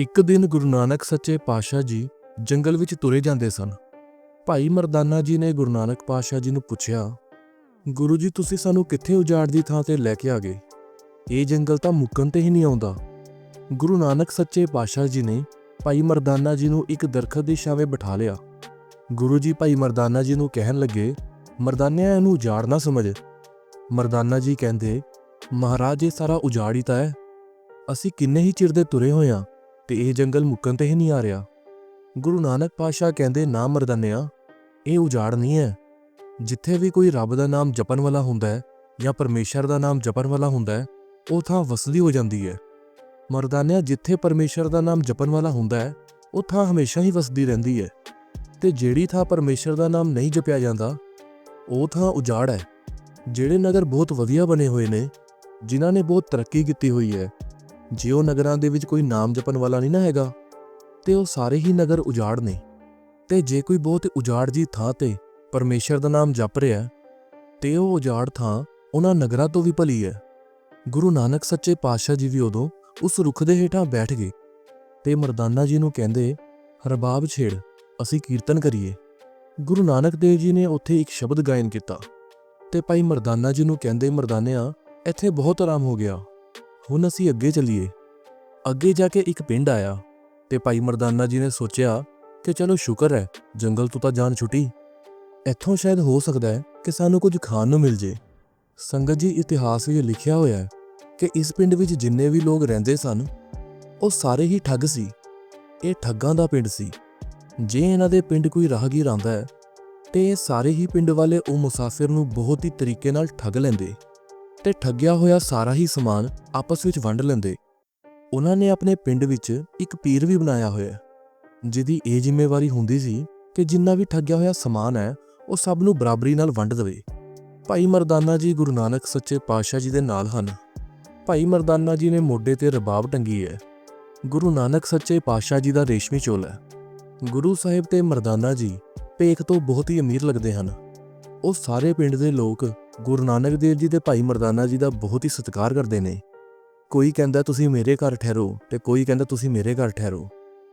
ਇੱਕ ਦਿਨ ਗੁਰੂ ਨਾਨਕ ਸੱਚੇ ਪਾਤਸ਼ਾਹ ਜੀ ਜੰਗਲ ਵਿੱਚ ਤੁਰੇ ਜਾਂਦੇ ਸਨ। ਭਾਈ ਮਰਦਾਨਾ ਜੀ ਨੇ ਗੁਰੂ ਨਾਨਕ ਪਾਤਸ਼ਾਹ ਜੀ ਨੂੰ ਪੁੱਛਿਆ, ਗੁਰੂ ਜੀ, ਤੁਸੀਂ ਸਾਨੂੰ ਕਿੱਥੇ ਉਜਾੜ ਦੀ ਥਾਂ ਤੇ ਲੈ ਕੇ ਆ ਗਏ? ਇਹ ਜੰਗਲ ਤਾਂ ਮੁੱਕਣ ਤੇ ਹੀ ਨਹੀਂ ਆਉਂਦਾ। ਗੁਰੂ ਨਾਨਕ ਸੱਚੇ ਪਾਤਸ਼ਾਹ ਜੀ ਨੇ ਭਾਈ ਮਰਦਾਨਾ ਜੀ ਨੂੰ ਇੱਕ ਦਰਖਤ ਦੀ ਛਾਵੇਂ ਬਿਠਾ ਲਿਆ। ਗੁਰੂ ਜੀ, ਭਾਈ ਮਰਦਾਨਾ ਜੀ ਨੂੰ ਕਹਿਣ ਲੱਗੇ, ਮਰਦਾਨਿਆ, ਇਹਨੂੰ ਉਜਾੜ ਨਾ ਸਮਝ। ਮਰਦਾਨਾ ਜੀ ਕਹਿੰਦੇ, ਮਹਾਰਾਜ, ਇਹ ਸਾਰਾ ਉਜਾੜ ਹੀ ਤਾਂ ਹੈ। ਅਸੀਂ ਕਿੰਨੇ ਹੀ ਚਿਰ ਦੇ ਤੁਰੇ ਹੋਏ ਹਾਂ ਤੇ ਇਹ ਜੰਗਲ ਮੁੱਕਣ ਤੇ ਹੀ ਨਹੀਂ ਆ ਰਿਹਾ। ਗੁਰੂ ਨਾਨਕ ਪਾਤਸ਼ਾਹ ਕਹਿੰਦੇ, ਨਾ ਮਰਦਾਨਿਆ, ਇਹ ਉਜਾੜ ਨਹੀਂ ਹੈ। ਜਿੱਥੇ ਵੀ ਕੋਈ ਰੱਬ ਦਾ ਨਾਮ ਜਪਣ ਵਾਲਾ ਹੁੰਦਾ ਹੈ ਜਾਂ ਪਰਮੇਸ਼ਰ ਦਾ ਨਾਮ ਜਪਣ ਵਾਲਾ ਹੁੰਦਾ ਹੈ, ਉਹ ਥਾਂ ਵਸਦੀ ਹੋ ਜਾਂਦੀ ਹੈ। ਮਰਦਾਨਿਆ, ਜਿੱਥੇ ਪਰਮੇਸ਼ਰ ਦਾ ਨਾਮ ਜਪਣ ਵਾਲਾ ਹੁੰਦਾ ਹੈ, ਉਹ ਥਾਂ ਹਮੇਸ਼ਾ ਹੀ ਵਸਦੀ ਰਹਿੰਦੀ ਹੈ। ਤੇ ਜਿਹੜੀ ਥਾਂ ਪਰਮੇਸ਼ਰ ਦਾ ਨਾਮ ਨਹੀਂ ਜਪਿਆ ਜਾਂਦਾ, ਉਹ ਥਾਂ ਉਜਾੜ ਹੈ। ਜਿਹੜੇ ਨਗਰ ਬਹੁਤ ਵਧੀਆ ਬਣੇ ਹੋਏ ਨੇ, ਜਿਨ੍ਹਾਂ ਨੇ ਬਹੁਤ ਤਰੱਕੀ ਕੀਤੀ ਹੋਈ ਹੈ ਜੇ ਉਹ ਨਗਰਾਂ ਦੇ ਵਿੱਚ ਕੋਈ ਨਾਮ ਜਪਣ ਵਾਲਾ ਨਹੀਂ ਨਾ ਹੈਗਾ ਤੇ ਉਹ ਸਾਰੇ ਹੀ ਨਗਰ ਉਜਾੜ ਨੇ। ਤੇ ਜੇ ਕੋਈ ਬਹੁਤ ਉਜਾੜ ਜੀ ਥਾਂ ਤੇ ਪਰਮੇਸ਼ਰ ਦਾ ਨਾਮ ਜਪ ਰਿਹਾ ਹੈ, ਤੇ ਉਹ ਉਜਾੜ ਥਾਂ ਉਹਨਾਂ ਨਗਰਾਂ ਤੋਂ ਵੀ ਭਲੀ ਹੈ। ਗੁਰੂ ਨਾਨਕ ਸੱਚੇ ਪਾਤਸ਼ਾਹ ਜੀ ਵੀ ਉਦੋਂ ਉਸ ਰੁੱਖ ਦੇ ਹੇਠਾਂ ਬੈਠ ਗਏ ਤੇ ਮਰਦਾਨਾ ਜੀ ਨੂੰ ਕਹਿੰਦੇ ਰਬਾਬ ਛੇੜ ਅਸੀਂ ਕੀਰਤਨ ਕਰੀਏ। ਗੁਰੂ ਨਾਨਕ ਦੇਵ ਜੀ ਨੇ ਉੱਥੇ ਇੱਕ ਸ਼ਬਦ ਗਾਇਨ ਕੀਤਾ ਤੇ ਭਾਈ ਮਰਦਾਨਾ ਜੀ ਨੂੰ ਕਹਿੰਦੇ ਮਰਦਾਨਿਆ ਇੱਥੇ ਬਹੁਤ ਆਰਾਮ ਹੋ ਗਿਆ। ਹੁਣ ਅਸੀਂ ਅੱਗੇ ਚੱਲੀਏ। ਅੱਗੇ ਜਾ ਕੇ ਇੱਕ ਪਿੰਡ ਆਇਆ ਤੇ ਭਾਈ ਮਰਦਾਨਾ ਜੀ ਨੇ ਸੋਚਿਆ ਕਿ ਚਲੋ ਸ਼ੁਕਰ ਹੈ, ਜੰਗਲ ਤੋਂ ਤਾਂ ਜਾਨ ਛੁੱਟੀ। ਇੱਥੋਂ ਸ਼ਾਇਦ ਹੋ ਸਕਦਾ ਹੈ ਕਿ ਸਾਨੂੰ ਕੁਝ ਖਾਣ ਨੂੰ ਮਿਲ ਜੇ। ਸੰਗਤ ਜੀ ਇਤਿਹਾਸ ਵਿੱਚ ਲਿਖਿਆ ਹੋਇਆ ਹੈ ਕਿ ਇਸ ਪਿੰਡ ਵਿੱਚ ਜਿੰਨੇ ਵੀ ਲੋਕ ਰਹਿੰਦੇ ਸਨ, ਉਹ ਸਾਰੇ ਹੀ ਠੱਗ ਸੀ। ਇਹ ਠੱਗਾਂ ਦਾ ਪਿੰਡ ਸੀ। ਜੇ ਇਹਨਾਂ ਦੇ ਪਿੰਡ ਕੋਈ ਰਾਹਗੀਰ ਆਂਦਾ ਹੈ, ਤੇ ਇਹ ਸਾਰੇ ਹੀ ਪਿੰਡ ਵਾਲੇ ਉਹ ਮੁਸਾਫਿਰ ਨੂੰ ਬਹੁਤ ਹੀ ਤਰੀਕੇ ਨਾਲ ਠੱਗ ਲੈਂਦੇ। ਤੇ ਠੱਗਿਆ ਹੋਇਆ ਸਾਰਾ ਹੀ ਸਮਾਨ ਆਪਸ ਵਿੱਚ ਵੰਡ ਲੈਂਦੇ। ਉਹਨਾਂ ਨੇ ਆਪਣੇ ਪਿੰਡ ਵਿੱਚ ਇੱਕ ਪੀਰ ਵੀ ਬਣਾਇਆ ਹੋਇਆ ਜਿਹਦੀ ਇਹ ਜ਼ਿੰਮੇਵਾਰੀ ਹੁੰਦੀ ਸੀ ਕਿ ਜਿੰਨਾ ਵੀ ਠੱਗਿਆ ਹੋਇਆ ਸਮਾਨ ਹੈ, ਉਹ ਸਭ ਨੂੰ ਬਰਾਬਰੀ ਨਾਲ ਵੰਡ ਦੇਵੇ। ਭਾਈ ਮਰਦਾਨਾ ਜੀ ਗੁਰੂ ਨਾਨਕ ਸੱਚੇ ਪਾਤਸ਼ਾਹ ਜੀ ਦੇ ਨਾਲ ਹਨ। ਭਾਈ ਮਰਦਾਨਾ ਜੀ ਨੇ ਮੋਢੇ ਤੇ ਰਬਾਬ ਟੰਗੀ ਹੈ। ਗੁਰੂ ਨਾਨਕ ਸੱਚੇ ਪਾਤਸ਼ਾਹ ਜੀ ਦਾ ਰੇਸ਼ਮੀ ਚੋਲਾ ਹੈ। ਗੁਰੂ ਸਾਹਿਬ ਤੇ ਮਰਦਾਨਾ ਜੀ ਭੇਖ ਤੋਂ ਬਹੁਤ ਹੀ ਅਮੀਰ ਲੱਗਦੇ ਹਨ। ਉਹ ਸਾਰੇ ਪਿੰਡ ਦੇ ਲੋਕ ਗੁਰੂ ਨਾਨਕ ਦੇਵ ਜੀ ਤੇ ਭਾਈ ਮਰਦਾਨਾ ਜੀ ਦਾ ਬਹੁਤ ਹੀ ਸਤਿਕਾਰ ਕਰਦੇ ਨੇ। ਕੋਈ ਕਹਿੰਦਾ ਤੁਸੀਂ ਮੇਰੇ ਘਰ ਠਹਿਰੋ ਤੇ ਕੋਈ ਕਹਿੰਦਾ ਤੁਸੀਂ ਮੇਰੇ ਘਰ ਠਹਿਰੋ।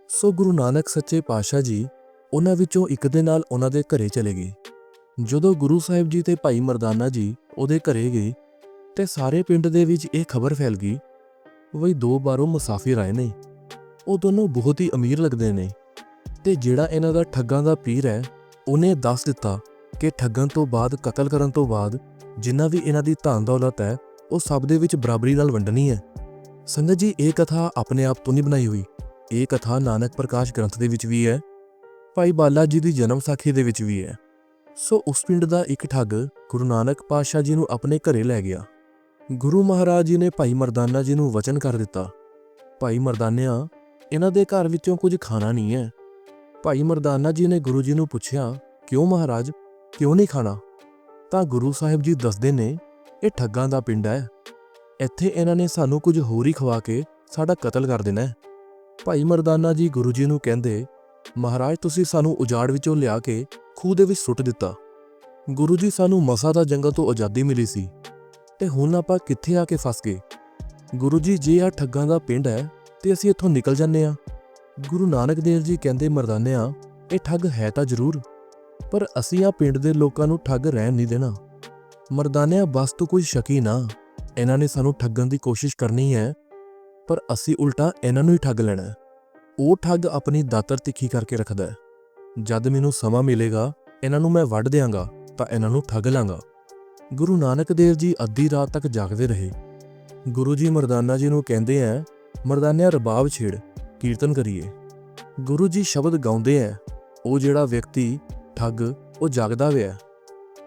ਸੋ ਗੁਰੂ ਨਾਨਕ ਸੱਚੇ ਪਾਤਸ਼ਾਹ ਜੀ ਉਹਨਾਂ ਵਿੱਚੋਂ ਇੱਕ ਦੇ ਨਾਲ ਉਹਨਾਂ ਦੇ ਘਰੇ ਚਲੇ ਗਏ। ਜਦੋਂ ਗੁਰੂ ਸਾਹਿਬ ਜੀ ਤੇ ਭਾਈ ਮਰਦਾਨਾ ਜੀ ਉਹਦੇ ਘਰੇ ਗਏ ਤੇ ਸਾਰੇ ਪਿੰਡ ਦੇ ਵਿੱਚ ਇਹ ਖਬਰ ਫੈਲ ਗਈ ਵਈ ਦੋ ਬਾਰੋਂ ਮੁਸਾਫਿਰ ਆਏ ਨੇ। ਉਹ ਦੋਨੋਂ ਬਹੁਤ ਹੀ ਅਮੀਰ ਲੱਗਦੇ ਨੇ ਤੇ ਜਿਹੜਾ ਇਹਨਾਂ ਦਾ ਠੱਗਾਂ ਦਾ ਪੀਰ ਹੈ ਉਹਨੇ ਦੱਸ ਦਿੱਤਾ ਕਿ ਠੱਗਣ ਤੋਂ ਬਾਅਦ, ਕਤਲ ਕਰਨ ਤੋਂ ਬਾਅਦ ਜਿੰਨਾ ਵੀ ਇਹਨਾਂ ਦੀ ਧਨ ਦੌਲਤ ਹੈ, ਉਹ ਸਭ ਦੇ ਵਿੱਚ ਬਰਾਬਰੀ ਨਾਲ ਵੰਡਣੀ ਹੈ। ਸੰਗਤ ਜੀ, ਇਹ ਕਥਾ ਆਪਣੇ ਆਪ ਤੋਂ ਨਹੀਂ ਬਣਾਈ ਹੋਈ। ਇਹ ਕਥਾ ਨਾਨਕ ਪ੍ਰਕਾਸ਼ ਗ੍ਰੰਥ ਦੇ ਵਿੱਚ ਵੀ ਹੈ, ਭਾਈ ਬਾਲਾ ਜੀ ਦੀ ਜਨਮ ਸਾਖੀ ਦੇ ਵਿੱਚ ਵੀ ਹੈ। ਸੋ ਉਸ ਪਿੰਡ ਦਾ ਇੱਕ ਠੱਗ ਗੁਰੂ ਨਾਨਕ ਪਾਤਸ਼ਾਹ ਜੀ ਨੂੰ ਆਪਣੇ ਘਰੇ ਲੈ ਗਿਆ। ਗੁਰੂ ਮਹਾਰਾਜ ਜੀ ਨੇ ਭਾਈ ਮਰਦਾਨਾ ਜੀ ਨੂੰ ਵਚਨ ਕਰ ਦਿੱਤਾ। ਭਾਈ ਮਰਦਾਨਿਆ, ਇਹਨਾਂ ਦੇ ਘਰ ਵਿੱਚੋਂ ਕੁਝ ਖਾਣਾ ਨਹੀਂ ਹੈ। ਭਾਈ ਮਰਦਾਨਾ ਜੀ ਨੇ ਗੁਰੂ ਜੀ ਨੂੰ ਪੁੱਛਿਆ, ਕਿਉਂ ਮਹਾਰਾਜ? ਕਿਉਂ ਨਹੀਂ ਖਾਣਾ? ਤਾਂ ਗੁਰੂ ਸਾਹਿਬ ਜੀ ਦੱਸਦੇ ਨੇ, ਇਹ ਠੱਗਾਂ ਦਾ ਪਿੰਡ ਹੈ। ਇੱਥੇ ਇਹਨਾਂ ਨੇ ਸਾਨੂੰ ਕੁਝ ਹੋਰ ਹੀ ਖਵਾ ਕੇ ਸਾਡਾ ਕਤਲ ਕਰ ਦੇਣਾ ਹੈ। ਭਾਈ ਮਰਦਾਨਾ ਜੀ ਗੁਰੂ ਜੀ ਨੂੰ ਕਹਿੰਦੇ, ਮਹਾਰਾਜ, ਤੁਸੀਂ ਸਾਨੂੰ ਉਜਾੜ ਵਿੱਚੋਂ ਲਿਆ ਕੇ ਖੂਹ ਦੇ ਵਿੱਚ ਸੁੱਟ ਦਿੱਤਾ। ਗੁਰੂ ਜੀ ਸਾਨੂੰ ਮਸਾ ਦਾ ਜੰਗਲ ਤੋਂ ਆਜ਼ਾਦੀ ਮਿਲੀ ਸੀ। ਤੇ ਹੁਣ ਆਪਾਂ ਕਿੱਥੇ ਆ ਕੇ ਫਸ ਗਏ? ਗੁਰੂ ਜੀ, ਜੇ ਆ ਠੱਗਾਂ ਦਾ ਪਿੰਡ ਹੈ, ਤੇ ਅਸੀਂ ਇੱਥੋਂ ਨਿਕਲ ਜੰਨੇ ਆ ਗੁਰੂ ਨਾਨਕ ਦੇਵ ਜੀ ਕਹਿੰਦੇ ਮਰਦਾਨਿਆਂ, ਇਹ ਠੱਗ ਹੈ ਤਾਂ ਜ਼ਰੂਰ। ਪਰ ਅਸੀਂ ਆ ਪਿੰਡ ਦੇ ਲੋਕਾਂ ਨੂੰ ਠੱਗ ਰਹਿਣ ਨਹੀਂ ਦੇਣਾ। ਮਰਦਾਨਿਆਂ ਬਸ ਤੂੰ ਕੋਈ ਸ਼ੱਕੀ ਨਾ। ਇਹਨਾਂ ਨੇ ਸਾਨੂੰ ਠੱਗਣ ਦੀ ਕੋਸ਼ਿਸ਼ ਕਰਨੀ ਹੈ, ਪਰ ਅਸੀਂ ਉਲਟਾ ਇਹਨਾਂ ਨੂੰ ਹੀ ਠੱਗ ਲੈਣਾ ਉਹ ਠੱਗ ਆਪਣੀ ਦਾਤਰ ਤਿੱਖੀ ਕਰਕੇ ਰੱਖਦਾ ਜਦ ਮੈਨੂੰ ਸਮਾਂ ਮਿਲੇਗਾ, ਇਹਨਾਂ ਨੂੰ ਮੈਂ ਵੱਢ ਦਿਆਂਗਾ, ਤਾਂ ਇਹਨਾਂ ਨੂੰ ਠੱਗ ਲਾਂਗਾ। ਗੁਰੂ ਨਾਨਕ ਦੇਵ ਜੀ ਅੱਧੀ ਰਾਤ ਤੱਕ ਜਾਗਦੇ ਰਹੇ। ਗੁਰੂ ਜੀ ਮਰਦਾਨਾ ਜੀ ਨੂੰ ਕਹਿੰਦੇ ਐ, ਮਰਦਾਨਿਆ, ਰਬਾਬ ਛੇੜ, ਕੀਰਤਨ ਕਰੀਏ। ਗੁਰੂ ਜੀ ਸ਼ਬਦ ਗਾਉਂਦੇ ਐ, ਉਹ ਜਿਹੜਾ ਵਿਅਕਤੀ ਠੱਗ ਉਹ ਜਾਗਦਾ ਹੋਇਆ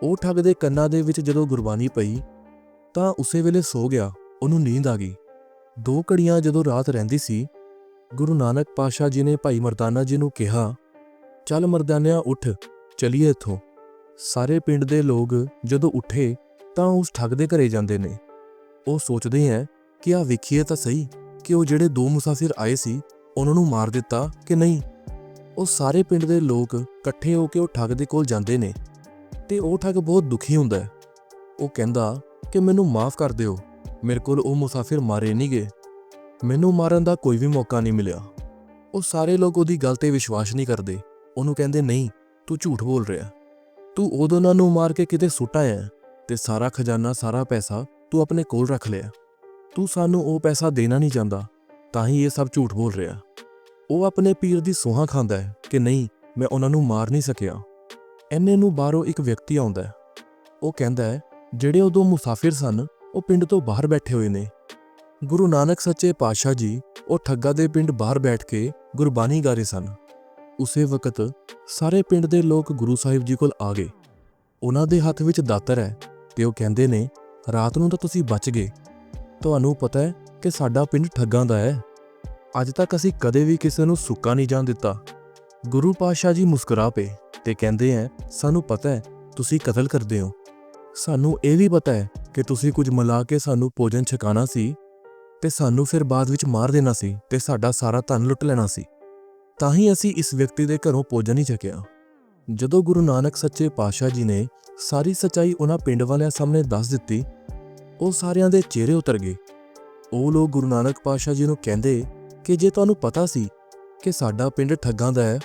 ਉਹ ਠੱਗ ਦੇ ਕੰਨਾਂ ਦੇ ਵਿੱਚ ਜਦੋਂ ਗੁਰਬਾਣੀ ਪਈ, ਤਾਂ ਉਸੇ ਵੇਲੇ ਸੋ ਗਿਆ, ਉਹਨੂੰ ਨੀਂਦ ਆ ਗਈ। ਦੋ ਘੜੀਆਂ ਜਦੋਂ ਰਾਤ ਰਹਿੰਦੀ ਸੀ, ਗੁਰੂ ਨਾਨਕ ਪਾਸ਼ਾ ਜੀ ਨੇ ਭਾਈ ਮਰਦਾਨਾ ਜੀ ਨੂੰ ਕਿਹਾ, ਚੱਲ ਮਰਦਾਨਿਆ, ਉੱਠ, ਚਲੀਏ ਇੱਥੋਂ। ਸਾਰੇ ਪਿੰਡ ਦੇ ਲੋਕ ਜਦੋਂ ਉੱਠੇ, ਤਾਂ ਉਸ ਠੱਗ ਦੇ ਘਰੇ ਜਾਂਦੇ ਨੇ। ਉਹ ਸੋਚਦੇ ਐ ਕਿ ਆ ਵੇਖੀਏ ਤਾਂ ਸਹੀ ਕਿ ਉਹ ਜਿਹੜੇ ਦੋ ਮੁਸਾਫਿਰ ਆਏ ਸੀ, ਉਹਨਾਂ ਨੂੰ ਮਾਰ ਦਿੱਤਾ ਕਿ ਨਹੀਂ? ਉਹ ਸਾਰੇ ਪਿੰਡ ਦੇ ਲੋਕ ਇਕੱਠੇ ਹੋ ਕੇ ਉਹ ਠੱਗ ਦੇ ਕੋਲ ਜਾਂਦੇ ਨੇ ਤੇ ਉਹ ਠੱਗ ਬਹੁਤ ਦੁਖੀ ਹੁੰਦਾ ਹੈ। ਉਹ ਕਹਿੰਦਾ ਕਿ ਮੈਨੂੰ ਮਾਫ ਕਰ ਦਿਓ, ਮੇਰੇ ਕੋਲ ਉਹ ਮੁਸਾਫਿਰ ਮਾਰੇ ਨਹੀਂ ਗਏ ਮੈਨੂੰ ਮਾਰਨ ਦਾ ਕੋਈ ਵੀ ਮੌਕਾ ਨਹੀਂ ਮਿਲਿਆ। ਉਹ ਸਾਰੇ ਲੋਕ ਉਹਦੀ ਗੱਲ ਤੇ ਵਿਸ਼ਵਾਸ ਨਹੀਂ ਕਰਦੇ। ਉਹਨੂੰ ਕਹਿੰਦੇ, ਨਹੀਂ, ਤੂੰ ਝੂਠ ਬੋਲ ਰਿਹਾ। ਤੂੰ ਉਦੋਂ ਉਹਨਾਂ ਨੂੰ ਮਾਰ ਕੇ ਕਿਤੇ ਸੁੱਟ ਆਇਆ ਤੇ ਸਾਰਾ ਖਜ਼ਾਨਾ, ਸਾਰਾ ਪੈਸਾ ਤੂੰ ਆਪਣੇ ਕੋਲ ਰੱਖ ਲਿਆ। ਤੂੰ ਸਾਨੂੰ ਉਹ ਪੈਸਾ ਦੇਣਾ ਨਹੀਂ ਚਾਹੁੰਦਾ, ਤਾਂ ਹੀ ਇਹ ਸਭ ਝੂਠ ਬੋਲ ਰਿਹਾ। ਉਹ ਆਪਣੇ ਪੀਰ ਦੀ ਸੋਹਾਂ ਖਾਂਦਾ ਹੈ ਕਿ ਨਹੀਂ, ਮੈਂ ਉਹਨਾਂ ਨੂੰ ਮਾਰ ਨਹੀਂ ਸਕਿਆ। ਐਨੇ ਨੂੰ ਬਾਹਰੋਂ ਇੱਕ ਵਿਅਕਤੀ ਆਉਂਦਾ ਹੈ। ਉਹ ਕਹਿੰਦਾ ਹੈ, ਜਿਹੜੇ ਉਦੋਂ ਮੁਸਾਫਿਰ ਸਨ, ਉਹ ਪਿੰਡ ਤੋਂ ਬਾਹਰ ਬੈਠੇ ਹੋਏ ਨੇ। ਗੁਰੂ ਨਾਨਕ ਸੱਚੇ ਪਾਤਸ਼ਾਹ ਜੀ, ਉਹ ਠੱਗਾ ਦੇ ਪਿੰਡ ਬਾਹਰ ਬੈਠ ਕੇ ਗੁਰਬਾਣੀ ਗਾ ਰਹੇ ਸਨ। ਉਸੇ ਵਕਤ ਸਾਰੇ ਪਿੰਡ ਦੇ ਲੋਕ ਗੁਰੂ ਸਾਹਿਬ ਜੀ ਕੋਲ ਆ ਗਏ। ਉਹਨਾਂ ਦੇ ਹੱਥ ਵਿੱਚ ਦਾਤਰ ਹੈ ਤੇ ਉਹ ਕਹਿੰਦੇ ਨੇ, ਰਾਤ ਨੂੰ ਤਾਂ ਤੁਸੀਂ ਬਚ ਗਏ। ਤੁਹਾਨੂੰ ਪਤਾ ਹੈ ਕਿ ਸਾਡਾ ਪਿੰਡ ਠੱਗਾਂ ਦਾ ਹੈ। ਅੱਜ ਤੱਕ ਅਸੀਂ ਕਦੇ ਵੀ ਕਿਸੇ ਨੂੰ ਸੁੱਕਾ ਨਹੀਂ ਜਾਣ ਦਿੱਤਾ। ਗੁਰੂ ਪਾਤਸ਼ਾਹ ਜੀ ਮੁਸਕਰਾ ਪਏ ਤੇ ਕਹਿੰਦੇ ਐ, ਸਾਨੂੰ ਪਤਾ ਹੈ ਤੁਸੀਂ ਕਤਲ ਕਰਦੇ ਹੋ। ਸਾਨੂੰ ਇਹ ਵੀ ਪਤਾ ਹੈ ਕਿ ਤੁਸੀਂ ਕੁਝ ਮਿਲਾ ਕੇ ਸਾਨੂੰ ਭੋਜਨ ਛਕਾਣਾ ਸੀ ਤੇ ਸਾਨੂੰ ਫਿਰ ਬਾਅਦ ਵਿੱਚ ਮਾਰ ਦੇਣਾ ਸੀ ਤੇ ਸਾਡਾ ਸਾਰਾ ਧਨ ਲੁੱਟ ਲੈਣਾ ਸੀ। ਤਾਂ ਹੀ ਅਸੀਂ ਇਸ ਵਿਅਕਤੀ ਦੇ ਘਰੋਂ ਭੋਜਨ ਹੀ ਛਕਿਆ। ਜਦੋਂ ਗੁਰੂ ਨਾਨਕ ਸੱਚੇ ਪਾਤਸ਼ਾਹ ਜੀ ਨੇ ਸਾਰੀ ਸਚਾਈ ਉਹਨਾਂ ਪਿੰਡ ਵਾਲਿਆਂ ਸਾਹਮਣੇ ਦੱਸ ਦਿੱਤੀ, ਉਹ ਸਾਰਿਆਂ ਦੇ ਚਿਹਰੇ ਉਤਰ ਗਏ। ਉਹ ਲੋਕ ਗੁਰੂ ਨਾਨਕ ਪਾਤਸ਼ਾਹ ਜੀ ਨੂੰ ਕਹਿੰਦੇ ਕਿ ਜੇ ਤੁਹਾਨੂੰ ਪਤਾ ਸੀ ਕਿ ਸਾਡਾ ਪਿੰਡ ਠੱਗਾਂ ਦਾ ਹੈ,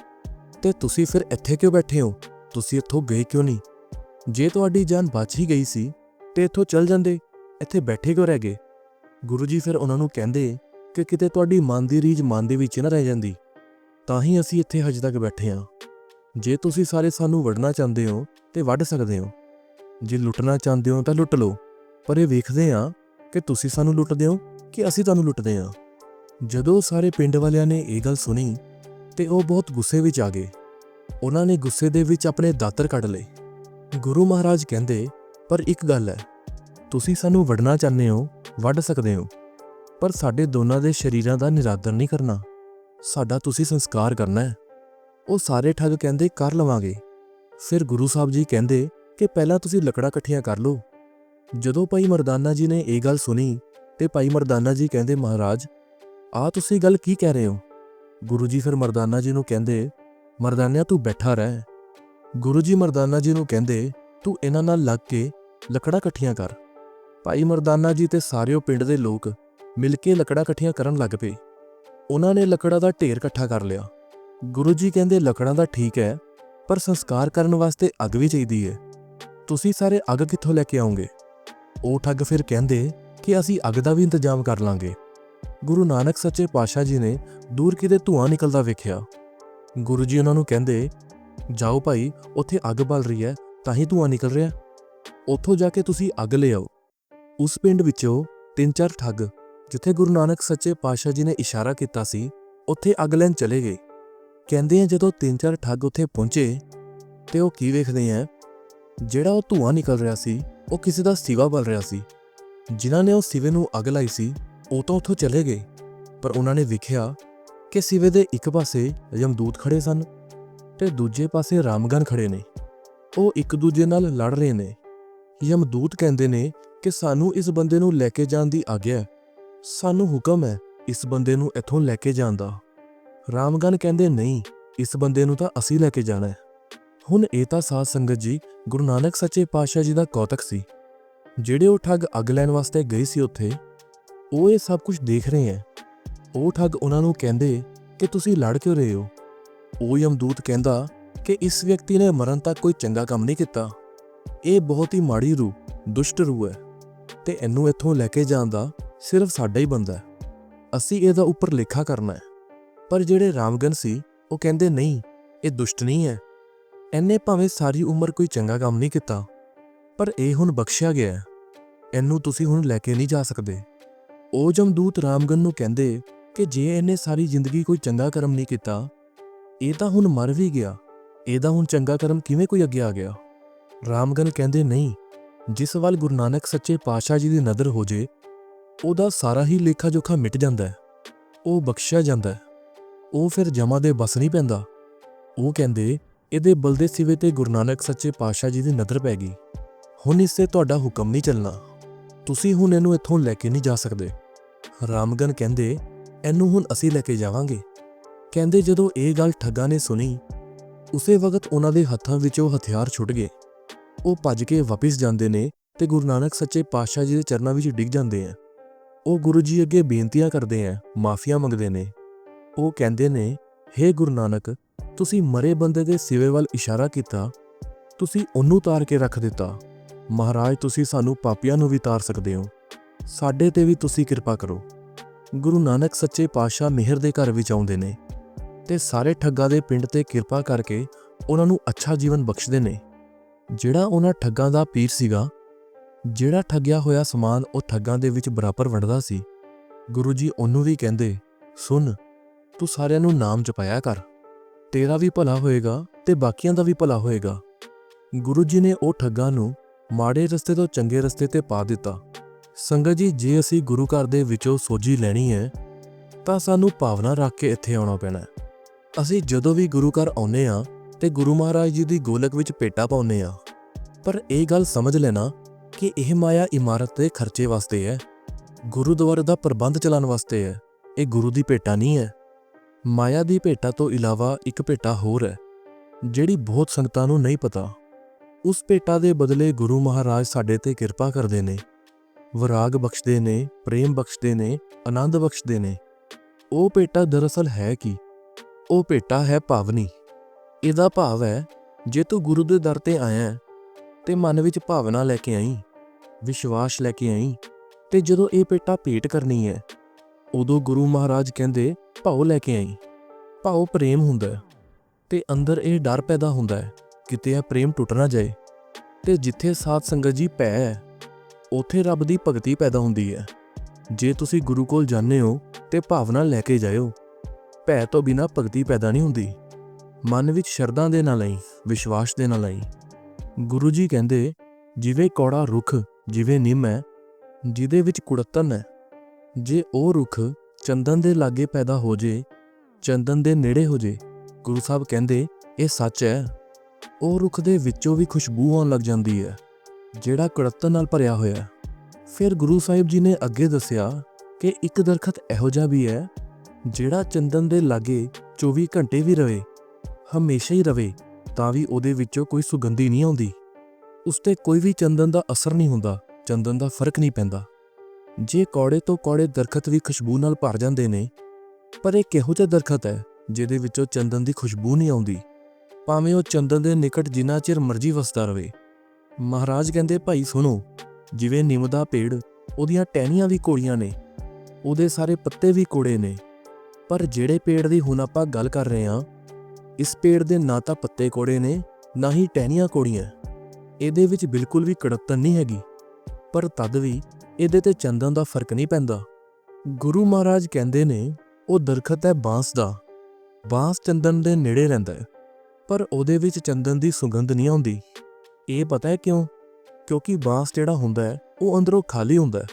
ਤੇ ਤੁਸੀਂ ਫਿਰ ਇੱਥੇ ਕਿਉਂ ਬੈਠੇ ਹੋ? ਤੁਸੀਂ ਇੱਥੋਂ ਗਏ ਕਿਉਂ ਨਹੀਂ? ਜੇ ਤੁਹਾਡੀ ਜਾਨ ਬਚ ਹੀ ਗਈ ਸੀ, ਤੇ ਇੱਥੋਂ ਚੱਲ ਜਾਂਦੇ, ਇੱਥੇ ਬੈਠੇ ਕਿਉਂ ਰਹਿ ਗਏ? ਗੁਰੂ ਜੀ ਫਿਰ ਉਹਨਾਂ ਨੂੰ ਕਹਿੰਦੇ ਕਿ ਕਿਤੇ ਤੁਹਾਡੀ ਮਨ ਦੀ ਰੀਝ ਮਨ ਦੇ ਵਿੱਚ ਨਾ ਰਹਿ ਜਾਂਦੀ, ਤਾਂ ਹੀ ਅਸੀਂ ਇੱਥੇ ਹਜੇ ਤੱਕ ਬੈਠੇ ਹਾਂ। ਜੇ ਤੁਸੀਂ ਸਾਰੇ ਸਾਨੂੰ ਵੜਨਾ ਚਾਹੁੰਦੇ ਹੋ, ਤੇ ਵੱਢ ਸਕਦੇ ਹੋ। ਜੇ ਲੁੱਟਣਾ ਚਾਹੁੰਦੇ ਹੋ, ਤਾਂ ਲੁੱਟ ਲਓ, ਪਰ ਇਹ ਵੇਖਦੇ ਹਾਂ ਕਿ ਤੁਸੀਂ ਸਾਨੂੰ ਲੁੱਟਦੇ ਹੋ ਕਿ ਅਸੀਂ ਤੁਹਾਨੂੰ ਲੁੱਟਦੇ ਹਾਂ। ਜਦੋਂ ਸਾਰੇ ਪਿੰਡ ਵਾਲਿਆਂ ਨੇ ਇਹ ਗੱਲ ਸੁਣੀ ਤੇ ਉਹ ਬਹੁਤ ਗੁੱਸੇ ਵਿੱਚ ਆ ਗਏ। ਉਹਨਾਂ ਨੇ ਗੁੱਸੇ ਦੇ ਵਿੱਚ ਆਪਣੇ ਦਾਤਰ ਕੱਢ ਲਏ। ਗੁਰੂ ਮਹਾਰਾਜ ਕਹਿੰਦੇ, ਪਰ ਇੱਕ ਗੱਲ ਹੈ, ਤੁਸੀਂ ਸਾਨੂੰ ਵੜਨਾ ਚਾਹੁੰਦੇ ਹੋ, ਵੱਢ ਸਕਦੇ ਹੋ, ਪਰ ਸਾਡੇ ਦੋਨਾਂ ਦੇ ਸ਼ਰੀਰਾਂ ਦਾ ਨਿਰਾਦਰ ਨਹੀਂ ਕਰਨਾ। ਸਾਡਾ ਤੁਸੀਂ ਸੰਸਕਾਰ ਕਰਨਾ ਹੈ। ਉਹ ਸਾਰੇ ਠੱਗ ਕਹਿੰਦੇ, ਕਰ ਲਵਾਂਗੇ। ਫਿਰ ਗੁਰੂ ਸਾਹਿਬ ਜੀ ਕਹਿੰਦੇ ਕਿ ਪਹਿਲਾਂ ਤੁਸੀਂ ਲੱਕੜਾਂ ਇਕੱਠੀਆਂ ਕਰ ਲਓ। ਜਦੋਂ ਭਾਈ ਮਰਦਾਨਾ ਜੀ ਨੇ ਇਹ ਗੱਲ ਸੁਣੀ ਤੇ ਭਾਈ ਮਰਦਾਨਾ ਜੀ ਕਹਿੰਦੇ, ਮਹਾਰਾਜ ਆ ਤੁਸੀਂ ਗੱਲ ਕੀ ਕਹਿ ਰਹੇ ਹੋ? ਗੁਰੂ ਜੀ ਫਿਰ ਮਰਦਾਨਾ ਜੀ ਨੂੰ ਕਹਿੰਦੇ, ਮਰਦਾਨਿਆ, ਤੂੰ ਬੈਠਾ ਰਹਿ। ਗੁਰੂ ਜੀ ਮਰਦਾਨਾ ਜੀ ਨੂੰ ਕਹਿੰਦੇ, ਤੂੰ ਇਹਨਾਂ ਨਾਲ ਲੱਗ ਕੇ ਲੱਕੜਾਂ ਇਕੱਠੀਆਂ ਕਰ। ਭਾਈ ਮਰਦਾਨਾ ਜੀ ਤੇ ਸਾਰਿਓ ਪਿੰਡ ਦੇ ਲੋਕ ਮਿਲ ਕੇ ਲੱਕੜਾਂ ਇਕੱਠੀਆਂ ਕਰਨ ਲੱਗ ਪਏ। ਉਹਨਾਂ ਨੇ ਲੱਕੜਾਂ ਦਾ ਢੇਰ ਇਕੱਠਾ ਕਰ ਲਿਆ। ਗੁਰੂ ਜੀ ਕਹਿੰਦੇ, ਲੱਕੜਾਂ ਦਾ ਠੀਕ ਹੈ, ਪਰ ਸੰਸਕਾਰ ਕਰਨ ਵਾਸਤੇ ਅੱਗ ਵੀ ਚਾਹੀਦੀ ਹੈ। ਤੁਸੀਂ ਸਾਰੇ ਅੱਗ ਕਿੱਥੋਂ ਲੈ ਕੇ ਆਉਂਗੇ ਉਹ ਠੱਗ ਫਿਰ ਕਹਿੰਦੇ ਕਿ ਅਸੀਂ ਅੱਗ ਦਾ ਵੀ ਇੰਤਜ਼ਾਮ ਕਰ ਲਾਂਗੇ। ਗੁਰੂ ਨਾਨਕ ਸੱਚੇ ਪਾਤਸ਼ਾਹ ਜੀ ਨੇ ਦੂਰ ਕਿਤੇ ਧੂਆਂ ਨਿਕਲਦਾ ਵੇਖਿਆ। ਗੁਰੂ ਜੀ ਉਹਨਾਂ ਨੂੰ ਕਹਿੰਦੇ, ਜਾਓ ਭਾਈ, ਉੱਥੇ ਅੱਗ ਬਲ ਰਹੀ ਹੈ, ਤਾਂ ਹੀ ਧੂਆਂ ਨਿਕਲ ਰਿਹਾ ਉੱਥੋਂ ਜਾ ਕੇ ਤੁਸੀਂ ਅੱਗ ਲੈ ਆਓ। ਉਸ ਪਿੰਡ ਵਿੱਚੋਂ ਤਿੰਨ ਚਾਰ ਠੱਗ, ਜਿੱਥੇ ਗੁਰੂ ਨਾਨਕ ਸੱਚੇ ਪਾਤਸ਼ਾਹ ਜੀ ਨੇ ਇਸ਼ਾਰਾ ਕੀਤਾ ਸੀ, ਉੱਥੇ ਅੱਗ ਲੈਣ ਚਲੇ ਗਏ। ਕਹਿੰਦੇ ਆ, ਜਦੋਂ ਤਿੰਨ ਚਾਰ ਠੱਗ ਉੱਥੇ ਪਹੁੰਚੇ, ਤੇ ਉਹ ਕੀ ਵੇਖਦੇ ਆ? ਜਿਹੜਾ ਉਹ ਧੂਆਂ ਨਿਕਲ ਰਿਹਾ ਸੀ, ਉਹ ਕਿਸੇ ਦਾ ਸਿਵਾ ਬਲ ਰਿਹਾ ਸੀ। ਜਿਨ੍ਹਾਂ ਨੇ ਉਹ ਸਿਵੇ ਨੂੰ ਅੱਗ ਲਾਈ ਸੀ ਉਹ ਤਾਂ ਉੱਥੋਂ ਚਲੇ ਗਏ। ਪਰ ਉਹਨਾਂ ਨੇ ਵੇਖਿਆ ਕਿ ਸਿਵੇ ਦੇ ਇੱਕ ਪਾਸੇ ਯਮਦੂਤ ਖੜੇ ਸਨ ਤੇ ਦੂਜੇ ਪਾਸੇ ਰਾਮਗਨ ਖੜੇ ਨੇ। ਉਹ ਇੱਕ ਦੂਜੇ ਨਾਲ ਲੜ ਰਹੇ ਨੇ। ਯਮਦੂਤ ਕਹਿੰਦੇ ਨੇ ਕਿ ਸਾਨੂੰ ਇਸ ਬੰਦੇ ਨੂੰ ਲੈ ਕੇ ਜਾਣ ਦੀ ਆਗਿਆ ਹੈ। ਸਾਨੂੰ ਹੁਕਮ ਹੈ ਇਸ ਬੰਦੇ ਨੂੰ ਇੱਥੋਂ ਲੈ ਕੇ ਜਾਣ ਦਾ। ਰਾਮਗਨ ਕਹਿੰਦੇ, ਨਹੀਂ, ਇਸ ਬੰਦੇ ਨੂੰ ਤਾਂ ਅਸੀਂ ਲੈ ਕੇ ਜਾਣਾ ਹੈ। ਹੁਣ ਇਹ ਤਾਂ ਸਾਧ ਸੰਗਤ ਜੀ ਗੁਰੂ ਨਾਨਕ ਸੱਚੇ ਪਾਤਸ਼ਾਹ ਜੀ ਦਾ ਕੌਤਕ ਸੀ। ਜਿਹੜੇ ਉਹ ਠੱਗ ਅੱਗ ਲੈਣ ਵਾਸਤੇ ਗਏ ਸੀ ਉੱਥੇ ਉਹ ਇਹ ਸਭ ਕੁਝ ਦੇਖ ਰਹੇ ਹੈ। ਉਹ ਠੱਗ ਉਹਨਾਂ ਨੂੰ ਕਹਿੰਦੇ ਕਿ ਤੁਸੀਂ ਲੜ ਕਿਉਂ ਰਹੇ ਹੋ? ਉਹ ਯਮਦੂਤ ਕਹਿੰਦਾ ਕਿ ਇਸ ਵਿਅਕਤੀ ਨੇ ਮਰਨ ਤੱਕ ਕੋਈ ਚੰਗਾ ਕੰਮ ਨਹੀਂ ਕੀਤਾ। ਇਹ ਬਹੁਤ ਹੀ ਮਾੜੀ ਰੂਹ, ਦੁਸ਼ਟ ਰੂਹ ਹੈ ਤੇ ਇਹਨੂੰ ਇੱਥੋਂ ਲੈ ਕੇ ਜਾਣ ਦਾ ਸਿਰਫ ਸਾਡਾ ਹੀ ਬੰਦਾ ਹੈ। ਅਸੀਂ ਇਹਦਾ ਉੱਪਰ ਲੇਖਾ ਕਰਨਾ ਹੈ। ਪਰ ਜਿਹੜੇ ਰਾਮਗਨ ਸੀ, ਉਹ ਕਹਿੰਦੇ ਨਹੀਂ, ਇਹ ਦੁਸ਼ਟ ਨਹੀਂ ਹੈ। ਇਹਨੇ ਭਾਵੇਂ ਸਾਰੀ ਉਮਰ ਕੋਈ ਚੰਗਾ ਕੰਮ ਨਹੀਂ ਕੀਤਾ, ਪਰ ਇਹ ਹੁਣ ਬਖਸ਼ਿਆ ਗਿਆ ਹੈ। ਇਹਨੂੰ ਤੁਸੀਂ ਹੁਣ ਲੈ ਕੇ ਨਹੀਂ ਜਾ ਸਕਦੇ। ਉਹ ਜਮਦੂਤ ਰਾਮਗਨ ਨੂੰ ਕਹਿੰਦੇ ਕਿ ਜੇ ਇਹਨੇ ਸਾਰੀ ਜ਼ਿੰਦਗੀ ਕੋਈ ਚੰਗਾ ਕਰਮ ਨਹੀਂ ਕੀਤਾ, ਇਹ ਤਾਂ ਹੁਣ ਮਰ ਵੀ ਗਿਆ। ਇਹਦਾ ਹੁਣ ਚੰਗਾ ਕਰਮ ਕਿਵੇਂ ਕੋਈ ਅੱਗੇ ਆ ਗਿਆ? ਰਾਮਗਨ ਕਹਿੰਦੇ, ਨਹੀਂ, ਜਿਸ ਵੱਲ ਗੁਰੂ ਨਾਨਕ ਸੱਚੇ ਪਾਤਸ਼ਾਹ ਜੀ ਦੀ ਨਜ਼ਰ ਹੋ ਜੇ, ਉਹਦਾ ਸਾਰਾ ਹੀ ਲੇਖਾ ਜੋਖਾ ਮਿਟ ਜਾਂਦਾ ਹੈ। ਉਹ ਬਖਸ਼ਿਆ ਜਾਂਦਾ ਹੈ। ਉਹ ਫਿਰ ਜਮਾ ਦੇ ਬਸ ਨਹੀਂ ਪੈਂਦਾ। ਉਹ ਕਹਿੰਦੇ, ਇਹਦੇ ਬਲਦੇ ਸਿਵੇ ਤੇ ਗੁਰੂ ਨਾਨਕ ਸੱਚੇ ਪਾਤਸ਼ਾਹ ਜੀ ਦੀ ਨਜ਼ਰ ਪੈ ਗਈ। ਹੁਣ ਇਸ 'ਤੇ ਤੁਹਾਡਾ ਹੁਕਮ ਨਹੀਂ ਚੱਲਣਾ। ਤੁਸੀਂ ਹੁਣ ਇਹਨੂੰ ਇੱਥੋਂ ਲੈ ਕੇ ਨਹੀਂ ਜਾ ਸਕਦੇ। ਰਾਮਗਨ ਕਹਿੰਦੇ, ਇਹਨੂੰ ਹੁਣ ਅਸੀਂ ਲੈ ਕੇ ਜਾਵਾਂਗੇ। ਕਹਿੰਦੇ ਜਦੋਂ ਇਹ ਗੱਲ ਠੱਗਾ ਨੇ ਸੁਣੀ, ਉਸੇ ਵਕਤ ਉਹਨਾਂ ਦੇ ਹੱਥਾਂ ਵਿੱਚੋਂ ਹਥਿਆਰ ਛੁੱਟ ਗਏ। ਉਹ ਭੱਜ ਕੇ ਵਾਪਸ ਜਾਂਦੇ ਨੇ ਤੇ ਗੁਰੂ ਨਾਨਕ ਸੱਚੇ ਪਾਤਸ਼ਾਹ ਜੀ ਦੇ ਚਰਨਾਂ ਵਿੱਚ ਡਿੱਗ ਜਾਂਦੇ ਆ ਉਹ ਗੁਰੂ ਜੀ ਅੱਗੇ ਬੇਨਤੀਆਂ ਕਰਦੇ ਆ ਮਾਫੀਆਂ ਮੰਗਦੇ ਨੇ। ਉਹ ਕਹਿੰਦੇ ਨੇ, ਹੇ ਗੁਰੂ ਨਾਨਕ, ਤੁਸੀਂ ਮਰੇ ਬੰਦੇ ਦੇ ਸਿਵੇ ਵੱਲ ਇਸ਼ਾਰਾ ਕੀਤਾ, ਤੁਸੀਂ ਉਹਨੂੰ ਤਾਰ ਕੇ ਰੱਖ ਦਿੱਤਾ। ਮਹਾਰਾਜ, ਤੁਸੀਂ ਸਾਨੂੰ ਪਾਪੀਆਂ ਨੂੰ ਵੀ ਤਾਰ ਸਕਦੇ ਹੋ। ਸਾਡੇ ਤੇ ਵੀ ਤੁਸੀਂ ਕਿਰਪਾ ਕਰੋ। ਗੁਰੂ ਨਾਨਕ ਸੱਚੇ ਪਾਤਸ਼ਾਹ ਮਿਹਰ ਦੇ ਘਰ ਵਿੱਚ ਆਉਂਦੇ ਨੇ ਤੇ ਸਾਰੇ ਠੱਗਾਂ ਦੇ ਪਿੰਡ ਤੇ ਕਿਰਪਾ ਕਰਕੇ ਉਹਨਾਂ ਨੂੰ ਅੱਛਾ ਜੀਵਨ ਬਖਸ਼ਦੇ ਨੇ। ਜਿਹੜਾ ਉਹਨਾਂ ਠੱਗਾਂ ਦਾ ਪੀਰ ਸੀਗਾ, ਜਿਹੜਾ ਠੱਗਿਆ ਹੋਇਆ ਸਮਾਨ ਉਹ ਠੱਗਾਂ ਦੇ ਵਿੱਚ ਬਰਾਬਰ ਵੰਡਦਾ ਸੀ, ਗੁਰੂ ਜੀ ਉਹਨੂੰ ਵੀ ਕਹਿੰਦੇ, ਸੁਣ, ਤੂੰ ਸਾਰਿਆਂ ਨੂੰ ਨਾਮ ਜਪਾਇਆ ਕਰ। ਤੇਰਾ ਵੀ ਭਲਾ ਹੋਏਗਾ ਤੇ ਬਾਕੀਆਂ ਦਾ ਵੀ ਭਲਾ ਹੋਏਗਾ। ਗੁਰੂ ਜੀ ਨੇ ਉਹ ਠੱਗਾਂ ਨੂੰ ਮਾੜੇ ਰਸਤੇ ਤੋਂ ਚੰਗੇ ਰਸਤੇ ਤੇ ਪਾ ਦਿੱਤਾ। ਸੰਗਤ ਜੀ, ਜੇ ਅਸੀਂ ਗੁਰੂ ਘਰ ਦੇ ਵਿੱਚੋਂ ਸੋਝੀ ਲੈਣੀ ਹੈ, ਤਾਂ ਸਾਨੂੰ ਭਾਵਨਾ ਰੱਖ ਕੇ ਇੱਥੇ ਆਉਣਾ ਪੈਣਾ ਅਸੀਂ ਜਦੋਂ ਵੀ ਗੁਰੂ ਘਰ ਆਉਨੇ ਆ ਤੇ ਗੁਰੂ ਮਹਾਰਾਜ ਜੀ ਦੀ ਗੋਲਕ ਵਿੱਚ ਪੇਟਾ ਪਾਉਨੇ ਆ ਪਰ ਇਹ ਗੱਲ ਸਮਝ ਲੈਣਾ ਕਿ ਇਹ ਮਾਇਆ ਇਮਾਰਤ ਦੇ ਖਰਚੇ ਵਾਸਤੇ ਹੈ। ਗੁਰਦੁਆਰੇ ਦਾ ਪ੍ਰਬੰਧ ਚਲਾਉਣ ਵਾਸਤੇ ਹੈ। ਇਹ ਗੁਰੂ ਦੀ ਭੇਟਾ ਨਹੀਂ ਹੈ। ਮਾਇਆ ਦੀ ਭੇਟਾ ਤੋਂ ਇਲਾਵਾ ਇੱਕ ਭੇਟਾ ਹੋਰ ਹੈ, ਜਿਹੜੀ ਬਹੁਤ ਸੰਗਤਾਂ ਨੂੰ ਨਹੀਂ ਪਤਾ। ਉਸ ਭੇਟਾ ਦੇ ਬਦਲੇ ਗੁਰੂ ਮਹਾਰਾਜ ਸਾਡੇ ਤੇ ਕਿਰਪਾ ਕਰਦੇ ਨੇ। ਵਿਰਾਗ ਬਖਸ਼ਦੇ ਨੇ, ਪ੍ਰੇਮ ਬਖਸ਼ਦੇ ਨੇ, ਆਨੰਦ ਬਖਸ਼ਦੇ ਨੇ। ਉਹ ਭੇਟਾ ਦਰਅਸਲ ਹੈ ਕੀ? ਉਹ ਭੇਟਾ ਹੈ ਭਾਵਨੀ। ਇਹਦਾ ਭਾਵ ਹੈ, ਜੇ ਤੂੰ ਗੁਰੂ ਦੇ ਦਰ ਤੇ ਆਇਆ ਤੇ ਮਨ ਵਿੱਚ ਭਾਵਨਾ ਲੈ ਕੇ ਆਈ, ਵਿਸ਼ਵਾਸ ਲੈ ਕੇ ਆਈ, ਤੇ ਜਦੋਂ ਇਹ ਭੇਟਾ ਭੇਟ ਕਰਨੀ ਹੈ, ਉਦੋਂ ਗੁਰੂ ਮਹਾਰਾਜ ਕਹਿੰਦੇ, ਭਾਉ ਲੈ ਕੇ ਆਈ। ਭਾਉ ਪ੍ਰੇਮ ਹੁੰਦਾ ਤੇ ਅੰਦਰ ਇਹ ਡਰ ਪੈਦਾ ਹੁੰਦਾ ਹੈ, ਕਿਤੇ ਇਹ ਪ੍ਰੇਮ ਟੁੱਟ ਨਾ ਜਾਏ, ਤੇ ਜਿੱਥੇ ਸਾਧ ਸੰਗਤ ਜੀ ਪੈ ਹੈ ਉੱਥੇ ਰੱਬ ਦੀ ਭਗਤੀ ਪੈਦਾ ਹੁੰਦੀ ਹੈ। ਜੇ ਤੁਸੀਂ ਗੁਰੂ ਕੋਲ ਜਾਂਦੇ ਹੋ ਤੇ ਭਾਵਨਾ ਲੈ ਕੇ ਜਾਇਓ, ਭੈ ਤੋਂ ਬਿਨਾ ਭਗਤੀ ਪੈਦਾ ਨਹੀਂ ਹੁੰਦੀ। ਮਨ ਵਿੱਚ ਸ਼ਰਧਾ ਦੇ ਨਾਲ ਆਈ, ਵਿਸ਼ਵਾਸ ਦੇ ਨਾਲ ਆਈ। ਗੁਰੂ ਜੀ ਕਹਿੰਦੇ, ਜਿਵੇਂ ਕੌੜਾ ਰੁੱਖ, ਜਿਵੇਂ ਨਿੰਮ ਹੈ, ਜਿਹਦੇ ਵਿੱਚ ਕੁੜੱਤਨ ਹੈ। ਜੇ ਉਹ ਰੁੱਖ ਚੰਦਨ ਦੇ ਲਾਗੇ ਪੈਦਾ ਹੋ ਜੇ, ਚੰਦਨ ਦੇ ਨੇੜੇ ਹੋ ਜੇ, ਗੁਰੂ ਸਾਹਿਬ ਕਹਿੰਦੇ, ਇਹ ਸੱਚ ਹੈ। ਉਹ ਰੁੱਖ ਦੇ ਵਿੱਚੋਂ ਵੀ ਖੁਸ਼ਬੂ ਆਉਣ ਲੱਗ ਜਾਂਦੀ ਹੈ। ਜਿਹੜਾ ਕੁੜੱਤਨ ਨਾਲ ਭਰਿਆ ਹੋਇਆ ਹੈ। ਫਿਰ ਗੁਰੂ ਸਾਹਿਬ ਜੀ ਨੇ ਅੱਗੇ ਦੱਸਿਆ ਕਿ ਇੱਕ ਦਰਖਤ ਇਹੋ ਜਿਹਾ ਵੀ ਹੈ, ਜਿਹੜਾ ਚੰਦਨ ਦੇ ਲਾਗੇ 24 ਘੰਟੇ ਵੀ ਰਵੇ, ਹਮੇਸ਼ਾ ਹੀ ਰਵੇ, ਤਾਂ ਵੀ ਉਹਦੇ ਵਿੱਚੋਂ ਕੋਈ ਸੁਗੰਧੀ ਨਹੀਂ ਆਉਂਦੀ। ਉਸ ਤੇ ਕੋਈ ਵੀ ਚੰਦਨ ਦਾ ਅਸਰ ਨਹੀਂ ਹੁੰਦਾ, ਚੰਦਨ ਦਾ ਫ਼ਰਕ ਨਹੀਂ ਪੈਂਦਾ। ਜੇ ਕੌੜੇ ਤੋਂ ਕੌੜੇ ਦਰਖਤ ਵੀ ਖੁਸ਼ਬੂ ਨਾਲ ਭਰ ਜਾਂਦੇ ਨੇ, ਪਰ ਇਹ ਕਿਹੋ ਜਿਹਾ ਦਰਖਤ ਹੈ, ਜਿਹਦੇ ਵਿੱਚੋਂ ਚੰਦਨ ਦੀ ਖੁਸ਼ਬੂ ਨਹੀਂ ਆਉਂਦੀ? ਭਾਵੇਂ ਉਹ ਚੰਦਨ ਦੇ ਨਿਕਟ ਜਿੰਨਾ ਚਿਰ ਮਰਜ਼ੀ ਵਸਦਾ ਰਹੇ ਮਹਾਰਾਜ ਕਹਿੰਦੇ, ਭਾਈ ਸੁਣੋ, ਜਿਵੇਂ ਨਿੰਮ ਦਾ ਪੇੜ ਉਹਦੀਆਂ ਟਹਿਣੀਆਂ ਵੀ ਕੋੜੀਆਂ ਨੇ, ਉਹਦੇ ਸਾਰੇ ਪੱਤੇ ਵੀ ਕੋੜੇ ਨੇ, ਪਰ ਜਿਹੜੇ ਪੇੜ ਦੀ ਹੁਣ ਆਪਾਂ ਗੱਲ ਕਰ ਰਹੇ ਹਾਂ, ਇਸ ਪੇੜ ਦੇ ਨਾ ਤਾਂ ਪੱਤੇ ਕੋੜੇ ਨੇ, ਨਾ ਹੀ ਟਹਿਣੀਆਂ ਕੋੜੀਆਂ। ਇਹਦੇ ਵਿੱਚ ਬਿਲਕੁਲ ਵੀ ਕੜਤਨ ਨਹੀਂ ਹੈਗੀ, ਪਰ ਤਦ ਵੀ ਇਹਦੇ ਤੇ ਚੰਦਨ ਦਾ ਫ਼ਰਕ ਨਹੀਂ ਪੈਂਦਾ। ਗੁਰੂ ਮਹਾਰਾਜ ਕਹਿੰਦੇ ਨੇ, ਉਹ ਦਰਖਤ ਹੈ ਬਾਂਸ ਦਾ, ਬਾਂਸ ਚੰਦਨ ਦੇ ਨੇੜੇ ਰਹਿੰਦਾ ਹੈ, ਪਰ ਉਹਦੇ ਵਿੱਚ ਚੰਦਨ ਦੀ ਸੁਗੰਧ ਨਹੀਂ ਆਉਂਦੀ। ਇਹ ਪਤਾ ਹੈ ਕਿਉਂ? ਕਿਉਂਕਿ ਬਾਂਸ ਜਿਹੜਾ ਹੁੰਦਾ ਹੈ, ਉਹ ਅੰਦਰੋਂ ਖਾਲੀ ਹੁੰਦਾ ਹੈ।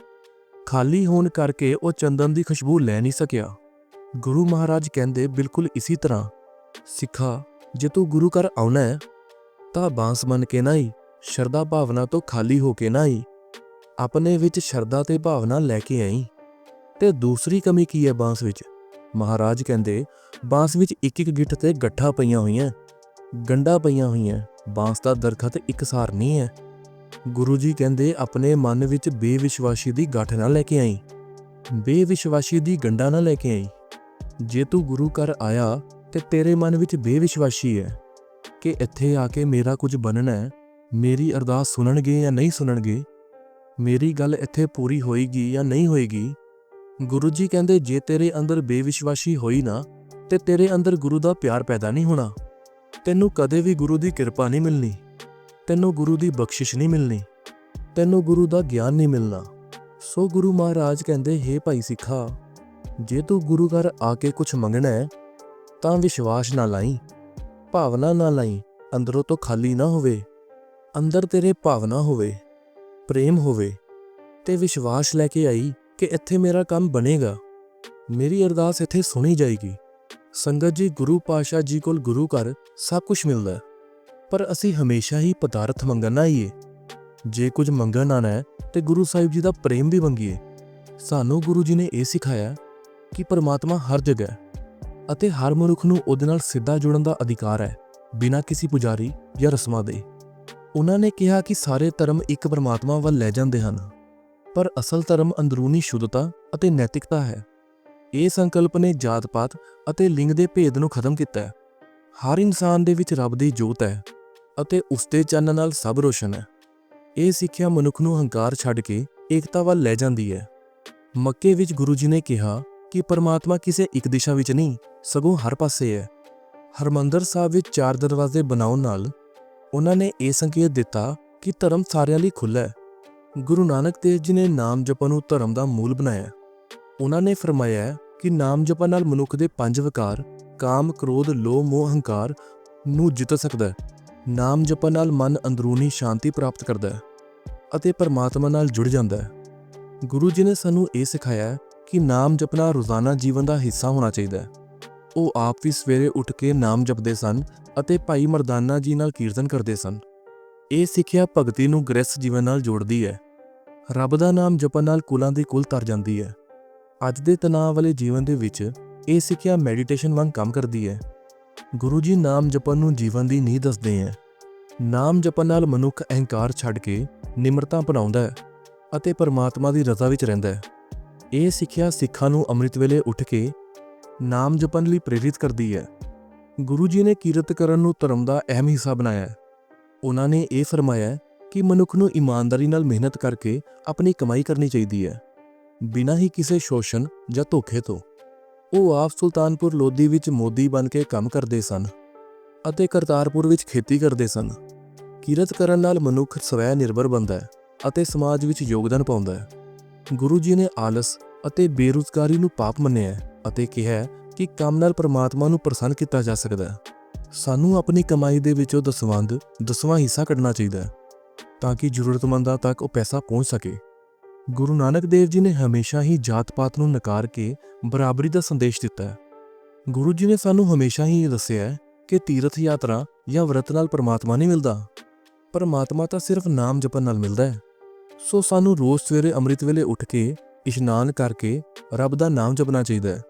ਖਾਲੀ ਹੋਣ ਕਰਕੇ ਉਹ ਚੰਦਨ ਦੀ ਖੁਸ਼ਬੂ ਲੈ ਨਹੀਂ ਸਕਿਆ। ਗੁਰੂ ਮਹਾਰਾਜ ਕਹਿੰਦੇ ਬਿਲਕੁਲ ਇਸੇ ਤਰ੍ਹਾਂ, ਸਿੱਖਾ, ਜੇ ਤੂੰ ਗੁਰੂ ਘਰ ਆਉਣਾ ਹੈ, ਤਾਂ ਬਾਂਸ ਬਣ ਕੇ ਨਾ ਹੀ ਸ਼ਰਧਾ ਭਾਵਨਾ ਤੋਂ ਖਾਲੀ ਹੋ ਕੇ ਨਾ ਹੀ ਆਪਣੇ ਵਿੱਚ ਸ਼ਰਧਾ ਤੇ ਭਾਵਨਾ ਲੈ ਕੇ ਆਈ। ਤੇ ਦੂਸਰੀ ਕਮੀ ਕੀ ਹੈ ਬਾਂਸ ਵਿੱਚ? ਮਹਾਰਾਜ ਕਹਿੰਦੇ, ਬਾਂਸ ਵਿੱਚ ਇੱਕ ਇੱਕ ਗਿੱਠ ਤੇ ਗੱਠਾ ਪਈਆਂ ਹੋਈਆਂ ਗੰਡਾ ਪਈਆਂ ਹੋਈਆਂ। ਬਾਂਸ ਦਾ ਦਰਖਤ ਇੱਕਸਾਰ ਨਹੀਂ ਹੈ। ਗੁਰੂ ਜੀ ਕਹਿੰਦੇ, ਆਪਣੇ ਮਨ ਵਿੱਚ ਬੇਵਿਸ਼ਵਾਸੀ ਦੀ ਗੱਠ ਨਾ ਲੈ ਕੇ ਆਈ। ਬੇਵਿਸ਼ਵਾਸੀ ਦੀ ਗੰਡਾ ਨਾ ਲੈ ਕੇ ਆਈ। ਜੇ ਤੂੰ ਗੁਰੂ ਘਰ ਆਇਆ, ਤੇ ਤੇਰੇ ਮਨ ਵਿੱਚ ਬੇਵਿਸ਼ਵਾਸੀ ਹੈ ਕਿ ਇੱਥੇ ਆ ਕੇ ਮੇਰਾ ਕੁਝ ਬਣਨਾ ਹੈ, ਮੇਰੀ ਅਰਦਾਸ ਸੁਣਨਗੇ ਜਾਂ ਨਹੀਂ ਸੁਣਨਗੇ, ਮੇਰੀ ਗੱਲ ਇੱਥੇ ਪੂਰੀ ਹੋਏਗੀ ਜਾਂ ਨਹੀਂ ਹੋਏਗੀ। ਗੁਰੂ ਜੀ ਕਹਿੰਦੇ, ਜੇ ਤੇਰੇ ਅੰਦਰ ਬੇਵਿਸ਼ਵਾਸੀ ਹੋਈ ਨਾ, ਤੇ ਤੇਰੇ ਅੰਦਰ ਗੁਰੂ ਦਾ ਪਿਆਰ ਪੈਦਾ ਨਹੀਂ ਹੋਣਾ। ਤੈਨੂੰ ਕਦੇ ਵੀ ਗੁਰੂ ਦੀ ਕਿਰਪਾ ਨਹੀਂ ਮਿਲਣੀ। ਤੈਨੂੰ ਗੁਰੂ ਦੀ ਬਖਸ਼ਿਸ਼ ਨਹੀਂ ਮਿਲਣੀ। ਤੈਨੂੰ ਗੁਰੂ ਦਾ ਗਿਆਨ ਨਹੀਂ ਮਿਲਣਾ। ਸੋ ਗੁਰੂ ਮਹਾਰਾਜ ਕਹਿੰਦੇ, ਹੇ ਭਾਈ ਸਿੱਖਾ, ਜੇ ਤੂੰ ਗੁਰੂ ਘਰ ਆ ਕੇ ਕੁਝ ਮੰਗਣਾ ਹੈ, ਤਾਂ ਵਿਸ਼ਵਾਸ ਨਾ ਲਾਈ, ਭਾਵਨਾ ਨਾ ਲਾਈ, ਅੰਦਰੋਂ ਤੋਂ ਖਾਲੀ ਨਾ ਹੋਵੇ, ਅੰਦਰ ਤੇਰੇ ਭਾਵਨਾ ਹੋਵੇ, ਪ੍ਰੇਮ ਹੋਵੇ, ਤੇ ਵਿਸ਼ਵਾਸ ਲੈ ਕੇ ਆਈ ਕਿ ਇੱਥੇ ਮੇਰਾ ਕੰਮ ਬਣੇਗਾ। ਮੇਰੀ ਅਰਦਾਸ ਇੱਥੇ ਸੁਣੀ ਜਾਏਗੀ। ਸੰਗਤ ਜੀ, ਗੁਰੂ ਪਾਸ਼ਾ ਜੀ ਕੋਲ ਗੁਰੂ ਘਰ ਸਭ ਕੁਝ ਮਿਲਦਾ ਪਰ ਅਸੀਂ ਹਮੇਸ਼ਾ ਹੀ ਪਦਾਰਥ ਮੰਗਣ ਨਾ ਆਈਏ। ਜੇ ਕੁਝ ਮੰਗਣ ਆਣਾ ਹੈ, ਤੇ ਗੁਰੂ ਸਾਹਿਬ ਜੀ ਦਾ ਪ੍ਰੇਮ ਵੀ ਮੰਗੀਏ। ਸਾਨੂੰ ਗੁਰੂ ਜੀ ਨੇ ਇਹ ਸਿਖਾਇਆ ਕਿ ਪਰਮਾਤਮਾ ਹਰ ਜਗ੍ਹਾ ਹੈ ਅਤੇ ਹਰ ਮਨੁੱਖ ਨੂੰ ਉਹਦੇ ਨਾਲ ਸਿੱਧਾ ਜੁੜਨ ਦਾ ਅਧਿਕਾਰ ਹੈ, ਬਿਨਾਂ ਕਿਸੇ ਪੁਜਾਰੀ ਜਾਂ ਰਸਮਾਂ ਦੇ। ਉਹਨਾਂ ਨੇ ਕਿਹਾ ਕਿ ਸਾਰੇ ਧਰਮ ਇੱਕ ਪਰਮਾਤਮਾ ਵੱਲ ਲੈ ਜਾਂਦੇ ਹਨ। ਪਰ ਅਸਲ ਧਰਮ ਅੰਦਰੂਨੀ ਸ਼ੁੱਧਤਾ ਅਤੇ ਨੈਤਿਕਤਾ ਹੈ। ਇਹ ਸੰਕਲਪ ਨੇ ਜਾਤ-ਪਾਤ ਅਤੇ ਲਿੰਗ ਦੇ ਭੇਦ ਨੂੰ ਖਤਮ ਕੀਤਾ ਹੈ। ਹਰ ਇਨਸਾਨ ਦੇ ਵਿੱਚ ਰੱਬ ਦੀ ਜੋਤ ਹੈ ਅਤੇ ਉਸ ਦੇ ਚਾਨਣ ਨਾਲ ਸਭ ਰੋਸ਼ਨ ਹੈ। ਇਹ ਸਿੱਖਿਆ ਮਨੁੱਖ ਨੂੰ ਹੰਕਾਰ ਛੱਡ ਕੇ ਏਕਤਾ ਵੱਲ ਲੈ ਜਾਂਦੀ ਹੈ। ਮੱਕੇ ਵਿੱਚ ਗੁਰੂ ਜੀ ਨੇ ਕਿਹਾ ਕਿ ਪਰਮਾਤਮਾ ਕਿਸੇ ਇੱਕ ਦਿਸ਼ਾ ਵਿੱਚ ਨਹੀਂ, ਸਗੋਂ ਹਰ ਪਾਸੇ ਹੈ। ਹਰਮੰਦਰ ਸਾਹਿਬ ਵਿੱਚ ਚਾਰ ਦਰਵਾਜ਼ੇ ਬਣਾਉਣ ਨਾਲ ਉਹਨਾਂ ਨੇ ਇਹ ਸੰਕੇਤ ਦਿੱਤਾ ਕਿ ਧਰਮ ਸਾਰਿਆਂ ਲਈ ਖੁੱਲ੍ਹਾ ਹੈ। ਗੁਰੂ ਨਾਨਕ ਦੇਵ ਜੀ ਨੇ ਨਾਮ ਜਪਣ ਨੂੰ ਧਰਮ ਦਾ ਮੂਲ ਬਣਾਇਆ। ਉਹਨਾਂ ਨੇ ਫਰਮਾਇਆ ਕਿ ਨਾਮ ਜਪਣ ਨਾਲ ਮਨੁੱਖ ਦੇ ਪੰਜ ਵਿਕਾਰ ਕਾਮ, ਕ੍ਰੋਧ, ਲੋਭ, ਮੋਹ, ਅਹੰਕਾਰ ਨੂੰ ਜਿੱਤ ਸਕਦਾ ਹੈ। ਨਾਮ ਜਪਣ ਨਾਲ ਮਨ ਅੰਦਰੂਨੀ ਸ਼ਾਂਤੀ ਪ੍ਰਾਪਤ ਕਰਦਾ ਹੈ ਅਤੇ ਪਰਮਾਤਮਾ ਨਾਲ ਜੁੜ ਜਾਂਦਾ ਹੈ। ਗੁਰੂ ਜੀ ਨੇ ਸਾਨੂੰ ਇਹ ਸਿਖਾਇਆ ਕਿ ਨਾਮ ਜਪਣਾ ਰੋਜ਼ਾਨਾ ਜੀਵਨ ਦਾ ਹਿੱਸਾ ਹੋਣਾ ਚਾਹੀਦਾ ਹੈ। ਉਹ ਆਪ ਵੀ ਸਵੇਰੇ ਉੱਠ ਕੇ ਨਾਮ ਜਪਦੇ ਸਨ ਅਤੇ ਭਾਈ ਮਰਦਾਨਾ ਜੀ ਨਾਲ ਕੀਰਤਨ ਕਰਦੇ ਸਨ। ਇਹ ਸਿੱਖਿਆ ਭਗਤੀ ਨੂੰ ਗ੍ਰਸਥ ਜੀਵਨ ਨਾਲ ਜੋੜਦੀ ਹੈ। ਰੱਬ ਦਾ ਨਾਮ ਜਪਣ ਨਾਲ ਕੁਲਾਂ ਦੀ ਕੁਲ ਤਰ ਜਾਂਦੀ ਹੈ। ਅੱਜ ਦੇ ਤਣਾਅ ਵਾਲੇ ਜੀਵਨ ਦੇ ਵਿੱਚ ਇਹ ਸਿੱਖਿਆ ਮੈਡੀਟੇਸ਼ਨ ਵਾਂਗ ਕੰਮ ਕਰਦੀ ਹੈ। ਗੁਰੂ ਜੀ ਨਾਮ ਜਪਣ ਨੂੰ ਜੀਵਨ ਦੀ ਨੀਂਹ ਦੱਸਦੇ ਹੈ। ਨਾਮ ਜਪਣ ਨਾਲ ਮਨੁੱਖ ਅਹੰਕਾਰ ਛੱਡ ਕੇ ਨਿਮਰਤਾ ਅਪਣਾਉਂਦਾ ਹੈ ਅਤੇ ਪਰਮਾਤਮਾ ਦੀ ਰਜ਼ਾ ਵਿੱਚ ਰਹਿੰਦਾ ਹੈ। ਇਹ ਸਿੱਖਿਆ ਸਿੱਖਾਂ ਨੂੰ ਅੰਮ੍ਰਿਤ ਵੇਲੇ ਉੱਠ ਕੇ ਨਾਮ ਜਪਣ ਲਈ ਪ੍ਰੇਰਿਤ ਕਰਦੀ ਹੈ। ਗੁਰੂ ਜੀ ਨੇ ਕੀਰਤ ਕਰਨ ਨੂੰ ਧਰਮ ਦਾ ਅਹਿਮ ਹਿੱਸਾ ਬਣਾਇਆ ਹੈ। ਉਹਨਾਂ ਨੇ ਇਹ ਫਰਮਾਇਆ ਕਿ ਮਨੁੱਖ ਨੂੰ ਇਮਾਨਦਾਰੀ ਨਾਲ ਮਿਹਨਤ ਕਰਕੇ ਆਪਣੀ ਕਮਾਈ ਕਰਨੀ ਚਾਹੀਦੀ ਹੈ। ਬਿਨਾਂ ਹੀ ਕਿਸੇ ਸ਼ੋਸ਼ਣ ਜਾਂ ਧੋਖੇ ਤੋਂ। ਉਹ ਆਪ ਸੁਲਤਾਨਪੁਰ ਲੋਧੀ ਵਿੱਚ ਮੋਦੀ ਬਣ ਕੇ ਕੰਮ ਕਰਦੇ ਸਨ ਅਤੇ ਕਰਤਾਰਪੁਰ ਵਿੱਚ ਖੇਤੀ ਕਰਦੇ ਸਨ। ਕਿਰਤ ਕਰਨ ਨਾਲ ਮਨੁੱਖ ਸਵੈ ਨਿਰਭਰ ਬਣਦਾ ਹੈ ਅਤੇ ਸਮਾਜ ਵਿੱਚ ਯੋਗਦਾਨ ਪਾਉਂਦਾ ਹੈ। ਗੁਰੂ ਜੀ ਨੇ ਆਲਸ ਅਤੇ ਬੇਰੁਜ਼ਗਾਰੀ ਨੂੰ ਪਾਪ ਮੰਨਿਆ ਅਤੇ ਕਿਹਾ ਕਿ ਕੰਮ ਨਾਲ ਪਰਮਾਤਮਾ ਨੂੰ ਪ੍ਰਸੰਨ ਕੀਤਾ ਜਾ ਸਕਦਾ ਹੈ। ਸਾਨੂੰ ਆਪਣੀ ਕਮਾਈ ਦੇ ਵਿੱਚੋਂ ਦਸਵੰਧ, ਦਸਵਾਂ ਹਿੱਸਾ ਕੱਢਣਾ ਚਾਹੀਦਾ ਹੈ ਤਾਂ ਕਿ ਜ਼ਰੂਰਤਮੰਦਾਂ ਤੱਕ ਉਹ ਪੈਸਾ ਪਹੁੰਚ ਸਕੇ। ਗੁਰੂ ਨਾਨਕ ਦੇਵ ਜੀ ਨੇ ਹਮੇਸ਼ਾ ਹੀ ਜਾਤ-ਪਾਤ ਨੂੰ ਨਕਾਰ ਕੇ ਬਰਾਬਰੀ ਦਾ ਸੰਦੇਸ਼ ਦਿੱਤਾ ਹੈ। ਗੁਰੂ ਜੀ ਨੇ ਸਾਨੂੰ ਹਮੇਸ਼ਾ ਹੀ ਇਹ ਦੱਸਿਆ ਹੈ ਕਿ ਤੀਰਥ ਯਾਤਰਾ ਜਾਂ ਵਰਤ ਨਾਲ ਪਰਮਾਤਮਾ ਨਹੀਂ ਮਿਲਦਾ। ਪਰਮਾਤਮਾ ਤਾਂ ਸਿਰਫ ਨਾਮ ਜਪਣ ਨਾਲ ਮਿਲਦਾ ਹੈ। ਸੋ ਸਾਨੂੰ ਰੋਜ਼ ਸਵੇਰੇ ਅੰਮ੍ਰਿਤ ਵੇਲੇ ਉੱਠ ਕੇ ਇਸ਼ਨਾਨ ਕਰਕੇ ਰੱਬ ਦਾ ਨਾਮ ਜਪਣਾ ਚਾਹੀਦਾ ਹੈ।